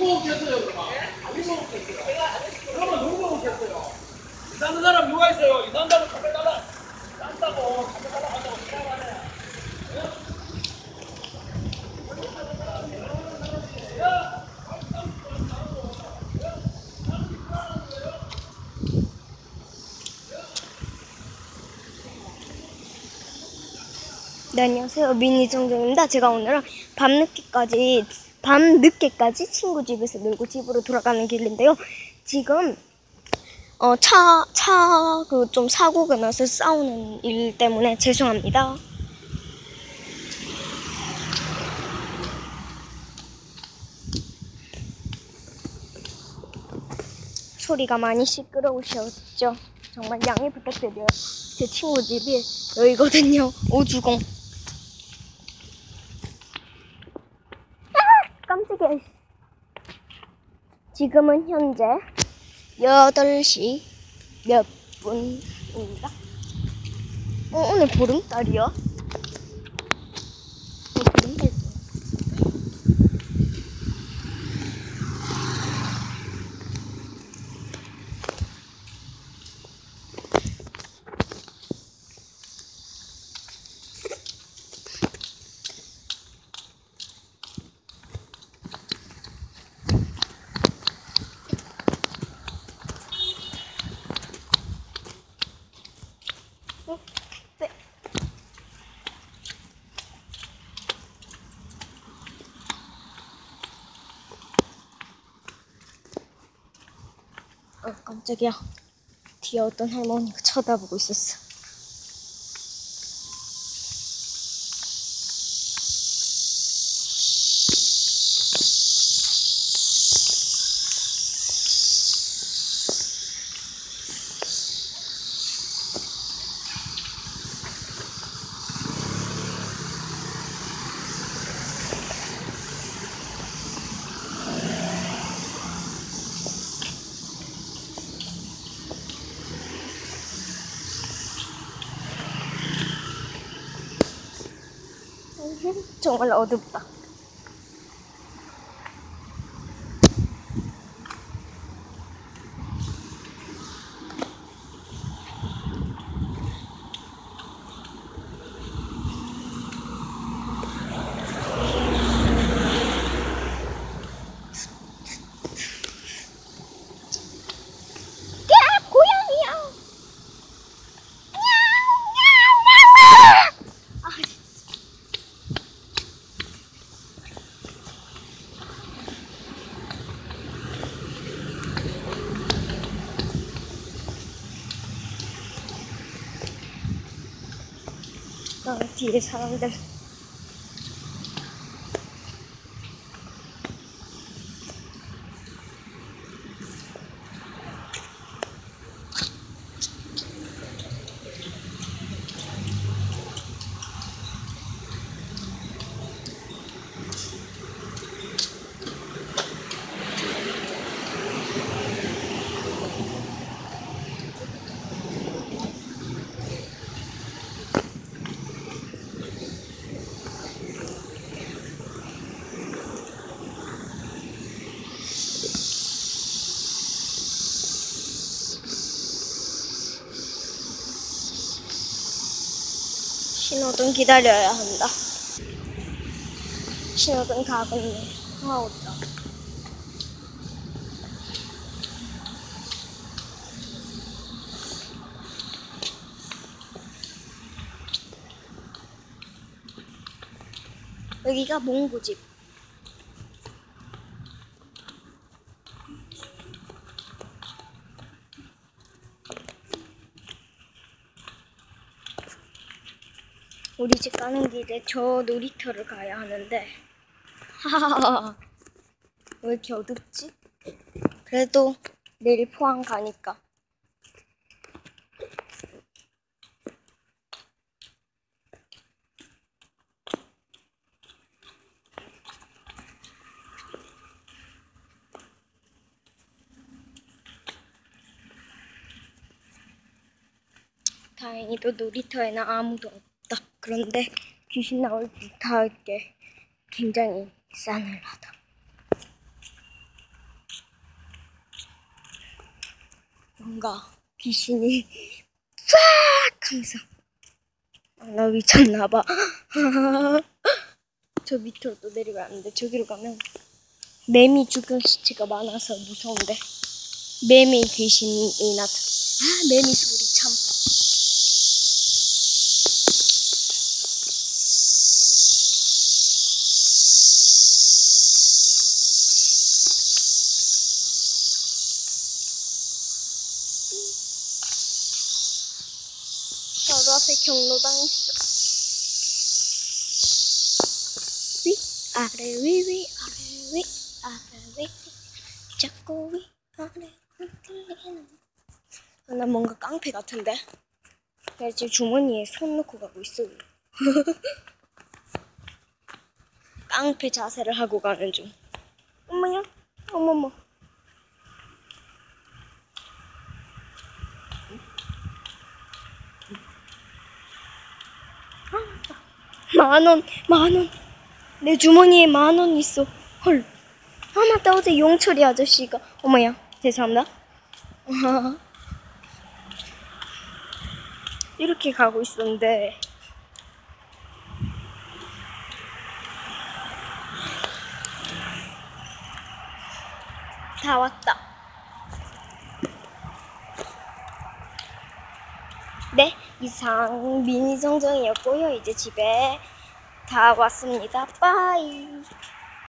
누구 오겠어요 그러면? 누구 오겠어요? 그러면 누구 오겠어요? 이 사는 사람 누가 있어요? 이사한다고 담배 달라 딴다고 담배 달라 한다고 지랄하네 네, 안녕하세요. 미니 정정입니다. 제가 오늘은 밤늦게까지, 밤 늦게까지 친구 집에서 놀고 집으로 돌아가는 길인데요. 지금, 어, 차, 차, 그 좀 사고가 나서 싸우는 일 때문에 죄송합니다. 소리가 많이 시끄러우셨죠? 정말 양해 부탁드려요. 제 친구 집이 여기거든요. 오주공. 아! 깜짝이야. 지금은 현재 8시 몇 분입니다. 어, 오늘 보름달이야? 어, 보름달. 네. 어, 깜짝이야. 뒤에 어떤 할머니가 쳐다보고 있었어. 정말 어둡다. 야, 고양이야! 아, 어, 뒤에 사 신호등 기다려야 한다. 신호등 가고 있네. 아, 없다. 여기가 몽구집. 우리 집 가는 길에 저 놀이터를 가야 하는데 하하하 왜 이렇게 어둡지? 그래도 내일 포항 가니까 다행히도 놀이터에는 아무도 없다. 그런데 귀신 나올 비타하게 굉장히 싸늘하다. 뭔가 귀신이 쫙 하면서 나 미쳤나봐. 저 밑으로 또 내리면 안 돼. 저기로 가면 매미 죽은 시체가 많아서 무서운데 매미 귀신이 나타. 아 매미 소리 참. 앞에 경로당 위 아래 위 위 아래 위 아래 위 자꾸 위 아래 흔들리는 아, 나 뭔가 깡패 같은데? 나 지금 주머니에 손 넣고 가고 있어. 깡패 자세를 하고 가는 중. 어머냐 어머머 만 원, 만 원. 내 주머니에 만 원 있어. 헐. 아, 맞다. 어제 용철이 아저씨가. 어머야, 죄송합니다. 아. 이렇게 가고 있었는데. 다 왔다. 네, 이상 미니 정정이었고요. 이제 집에 다 왔습니다. 빠이.